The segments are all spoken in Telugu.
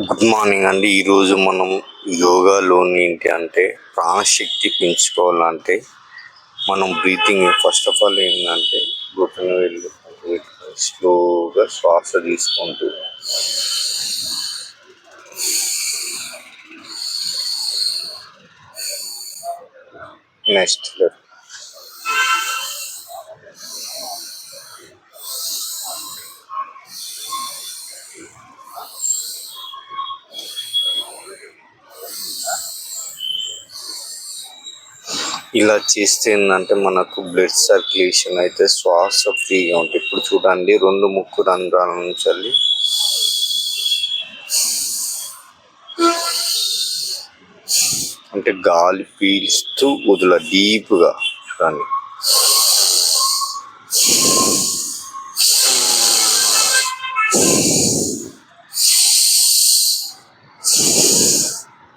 గుడ్ మార్నింగ్ అండి. ఈరోజు మనం యోగాలోని ఏంటి అంటే ప్రాణశక్తి పెంచుకోవాలంటే మనం బ్రీతింగ్ ఫస్ట్ ఆఫ్ ఆల్ ఏంటంటే గుట్టను వెళ్ళి స్లోగా శ్వాస తీసుకుంటూ నెక్స్ట్ ఇలా చేస్తే ఏంటంటే మనకు బ్లడ్ సర్క్యులేషన్ అయితే శ్వాస ఫ్రీగా ఉంటుంది. ఇప్పుడు చూడండి రెండు ముక్కు రంధ్రాల నుంచి వెళ్ళి. అంటే గాలి పీల్స్తూ వదుల డీప్గా చూడండి.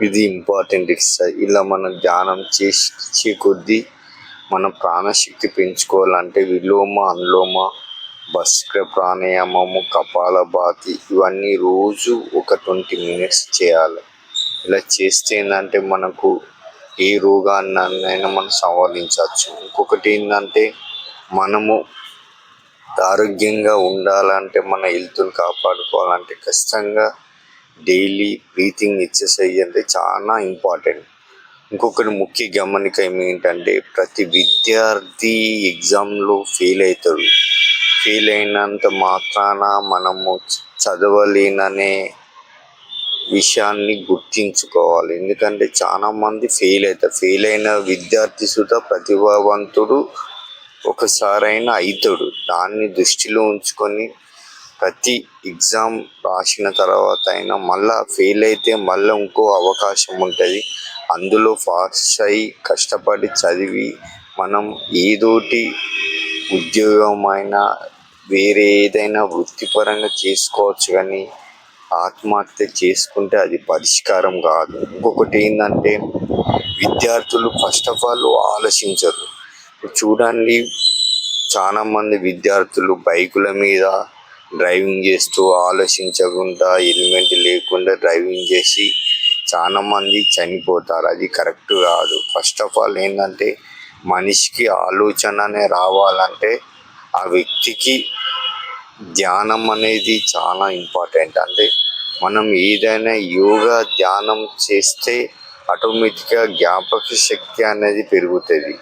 ఇది ఇంపార్టెంట్ ఎక్సర్సైజ్ ఇలా మనం ధ్యానం చేసే కొద్దీ మన ప్రాణశక్తి పెంచుకోవాలంటే విలోమ అనులోమ భస్క ప్రాణాయామము కపాలభాతి ఇవన్నీ రోజు ఒక ట్వంటీ మినిట్స్ చేయాలి. ఇలా చేస్తే ఏంటంటే మనకు ఏ రోగాన్నైనా మనం సంవరించవచ్చు ఇంకొకటి ఏంటంటే మనము ఆరోగ్యంగా ఉండాలంటే మన హెల్త్ని కాపాడుకోవాలంటే ఖచ్చితంగా డైలీ బ్రీతింగ్ ఎక్సర్సైజ్ అంటే చాలా ఇంపార్టెంట్. ఇంకొకటి ముఖ్య గమనిక ఏంటంటే ప్రతి విద్యార్థి ఎగ్జామ్లో ఫెయిల్ అవుతాడు. ఫెయిల్ అయినంత మాత్రాన మనము చదవలేననే విషయాన్ని గుర్తించుకోవాలి. ఎందుకంటే చాలా మంది ఫెయిల్ అవుతారు. ఫెయిల్ అయిన విద్యార్థి సుధా ప్రతిభావంతుడు ఒకసారైనా అవుతాడు దాన్ని దృష్టిలో ఉంచుకొని ప్రతి ఎగ్జామ్ రాసిన తర్వాత అయినా మళ్ళా ఫెయిల్ అయితే మళ్ళీ ఇంకో అవకాశం ఉంటుంది. అందులో ఫాస్ట్ అయ్యి కష్టపడి చదివి మనం ఏదోటి ఉద్యోగమైనా వేరే ఏదైనా వృత్తిపరంగా చేసుకోవచ్చు కానీ ఆత్మహత్య చేసుకుంటే అది పరిష్కారం కాదు. ఇంకొకటి ఏంటంటే విద్యార్థులు ఫస్ట్ ఆఫ్ ఆల్ ఆలోచించరు. చూడండి చాలామంది విద్యార్థులు బైకుల మీద డ్రైవింగ్ చేస్తూ ఆలోచించకుండా హెల్మెట్ లేకుండా డ్రైవింగ్ చేసి చాలా మంది చనిపోతారు. అది కరెక్ట్ కాదు. ఫస్ట్ ఆఫ్ ఆల్ ఏంటంటే మనిషికి ఆలోచననే రావాలంటే ఆ వ్యక్తికి ధ్యానం అనేది చాలా ఇంపార్టెంట్ అంటే మనం ఏదైనా యోగా ధ్యానం చేస్తే ఆటోమేటిక్గా జ్ఞాపక శక్తి అనేది పెరుగుతుంది.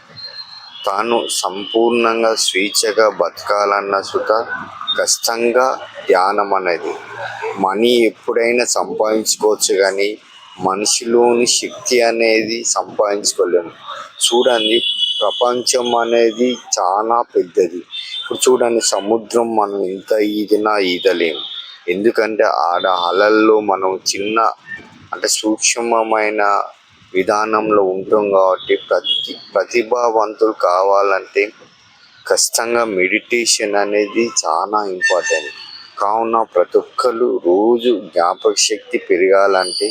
తాను సంపూర్ణంగా స్వేచ్ఛగా బతకాలన్న సుత ఖచ్చితంగా ధ్యానం అనేది. మనీ ఎప్పుడైనా సంపాదించుకోవచ్చు కానీ మనిషిలోని శక్తి అనేది సంపాదించుకోలేము. చూడండి ప్రపంచం అనేది చాలా పెద్దది. ఇప్పుడు చూడండి సముద్రం మనం ఎంత ఈదినా ఈదలేము. ఎందుకంటే ఆడ అలల్లో మనం చిన్న అంటే సూక్ష్మమైన విధానంలో ఉంటాం కాబట్టి ప్రతి ప్రతిభావంతులు కావాలంటే ఖచ్చితంగా మెడిటేషన్ అనేది చాలా ఇంపార్టెంట్ కావున ప్రతి ఒక్కరు రోజు జ్ఞాపక శక్తి పెరగాలంటే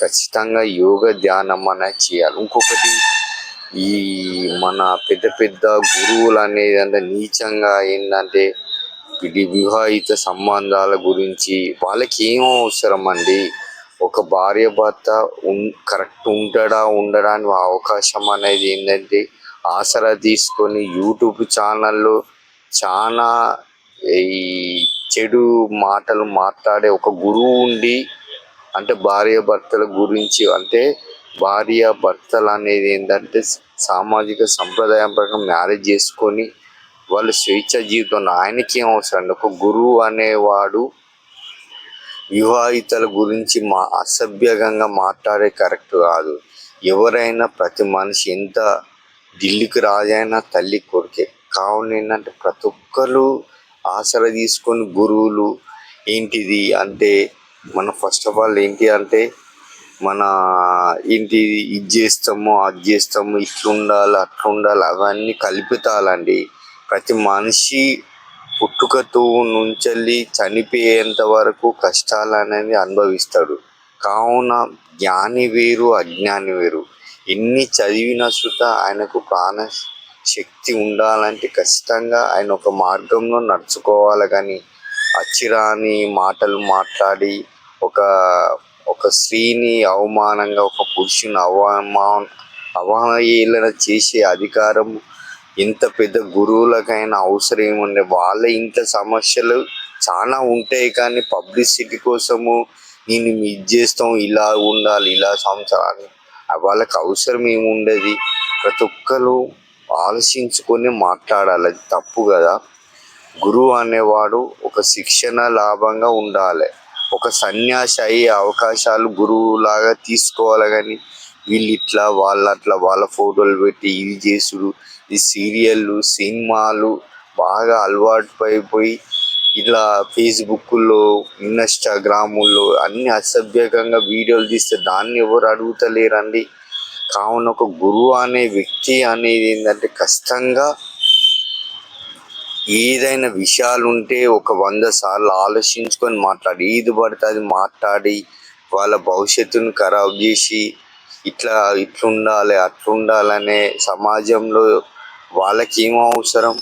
ఖచ్చితంగా యోగ ధ్యానం అనేది చేయాలి. ఇంకొకటి ఈ మన పెద్ద పెద్ద గురువులు అనేది అంటే నీచంగా ఏంటంటే ఇది వివాహిత సంబంధాల గురించి వాళ్ళకి ఏం అవసరం అండి? ఒక భార్య భర్త ఉన్ కరెక్ట్ ఉంటాడా ఉండడా అవకాశం అనేది ఏంటంటే ఆసరా తీసుకొని యూట్యూబ్ ఛానల్లో చాలా ఈ చెడు మాటలు మాట్లాడే ఒక గురువు ఉండి అంటే భార్య భర్తల గురించి అంటే భార్య భర్తలు అనేది ఏంటంటే సామాజిక సంప్రదాయం ప్రకారం మ్యారేజ్ చేసుకొని వాళ్ళు స్వేచ్ఛ జీవితం ఆయనకి ఏం అవసరం అండి ఒక గురువు అనేవాడు వివాహితల గురించి మా అసభ్యంగా మాట్లాడే కరెక్ట్ కాదు. ఎవరైనా ప్రతి మనిషి ఎంత ఢిల్లీకి రాజైన తల్లి కొరికే కావున ఏంటంటే ప్రతి ఒక్కరు ఆశలు తీసుకొని గురువులు ఏంటిది అంటే మన ఫస్ట్ ఆఫ్ ఆల్ ఏంటి అంటే మన ఏంటి ఇది చేస్తాము అది చేస్తాము ఇట్లా ఉండాలి అట్లా ఉండాలి అవన్నీ కల్పితాలండి. ప్రతి మనిషి పుట్టుకతో నుంచెల్లి చనిపోయేంత వరకు కష్టాలు అనేది అనుభవిస్తాడు. కావున జ్ఞాని వేరు అజ్ఞాని వేరు. ఎన్ని చదివిన సుత ఆయనకు ప్రాణ శక్తి ఉండాలంటే ఖచ్చితంగా ఆయన ఒక మార్గంలో నడుచుకోవాలి కానీ అచ్చిరాని మాటలు మాట్లాడి ఒక ఒక స్త్రీని అవమానంగా ఒక పురుషుని అవమాన అవహేళన చేసే అధికారం ఎంత పెద్ద గురువులకైనా అవసరం ఏముండే వాళ్ళ ఇంట్లో సమస్యలు చాలా ఉంటాయి కానీ పబ్లిసిటీ కోసము నేను ఇది చేస్తాం. ఇలా ఉండాలి ఇలా సంవత్సరాలు వాళ్ళకి అవసరం ఏముండదు? ప్రతి ఒక్కరు ఆలోచించుకొని మాట్లాడాలి. అది తప్పు కదా? గురువు అనేవాడు ఒక శిక్షణ లాభంగా ఉండాలి. ఒక సన్యాసి అయ్యే అవకాశాలు గురువులాగా తీసుకోవాలి కానీ వీళ్ళు ఇట్లా వాళ్ళ అట్లా వాళ్ళ ఫోటోలు పెట్టి ఇది చేసుడు. ఈ సీరియళ్ళు సినిమాలు బాగా అలవాటు అయిపోయి ఇలా ఫేస్బుక్లో ఇన్స్టాగ్రాముల్లో అన్ని అసభ్యకంగా వీడియోలు తీస్తే దాన్ని ఎవరు అడుగుతలేరండి. కావున ఒక గురువు అనే వ్యక్తి అనేది ఏంటంటే కష్టంగా ఏదైనా విషయాలు ఉంటే ఒక వంద సార్లు ఆలోచించుకొని మాట్లాడి ఏది పడితే అది మాట్లాడి వాళ్ళ భవిష్యత్తును ఖరాబ్ చేసి ఇట్లా ఇట్లుండాలి అట్లుండాలనే సమాజంలో వాళ్ళకి ఏం అవసరం?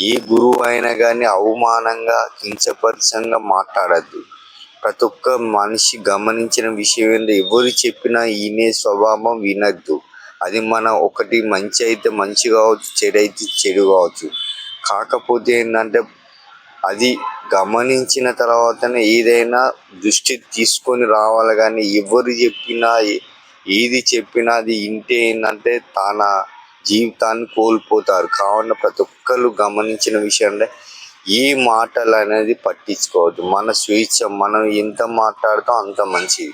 ఏ గురువు అయినా కానీ అవమానంగా కించపరిచంగా మాట్లాడద్దు. ప్రతి ఒక్క మనిషి గమనించిన విషయం ఏంటంటే ఎవరు చెప్పినా ఈయనే స్వభావం వినద్దు. అది మన ఒకటి మంచి అయితే మంచి కావచ్చు చెడు అయితే చెడు కావచ్చు. కాకపోతే ఏంటంటే అది గమనించిన తర్వాతనే ఏదైనా దృష్టి తీసుకొని రావాలి కానీ ఎవరు చెప్పినా ఏది చెప్పినా అది ఇంటే ఏంటంటే తన జీవితాన్ని కోల్పోతారు. కావున ప్రతి ఒక్కరు గమనించిన విషయం అంటే ఈ మాటలు అనేది పట్టించుకోవద్దు. మన స్వేచ్ఛ మనం ఎంత మాట్లాడతాం అంత మంచిది.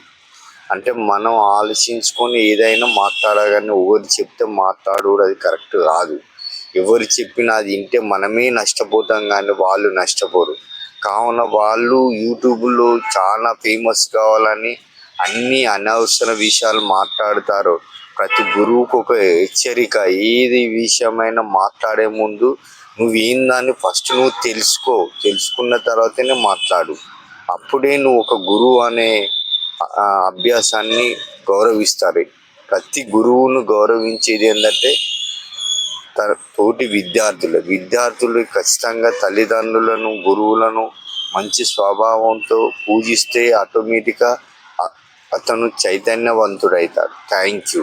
అంటే మనం ఆలోచించుకొని ఏదైనా మాట్లాడగానే ఎవరు చెప్తే మాట్లాడు అది కరెక్ట్ కాదు. ఎవరు చెప్పినా అది వింటే మనమే నష్టపోతాం కానీ వాళ్ళు నష్టపోరు. కావున వాళ్ళు యూట్యూబ్లో చాలా ఫేమస్ కావాలని అన్ని అనవసర విషయాలు మాట్లాడతారు. ప్రతి గురువుకు ఒక హెచ్చరిక ఏది విషయమైనా మాట్లాడే ముందు నువ్వు ఏందాన్ని ఫస్ట్ నువ్వు తెలుసుకో తెలుసుకున్న తర్వాతనే మాట్లాడు. అప్పుడే నువ్వు ఒక గురువు అనే అభ్యాసాన్ని గౌరవిస్తారు ప్రతి గురువును గౌరవించేది ఏంటంటే తన తోటి విద్యార్థులు. విద్యార్థులు ఖచ్చితంగా తల్లిదండ్రులను గురువులను మంచి స్వభావంతో పూజిస్తే ఆటోమేటిక్గా అతను చైతన్యవంతుడవుతాడు థ్యాంక్ యూ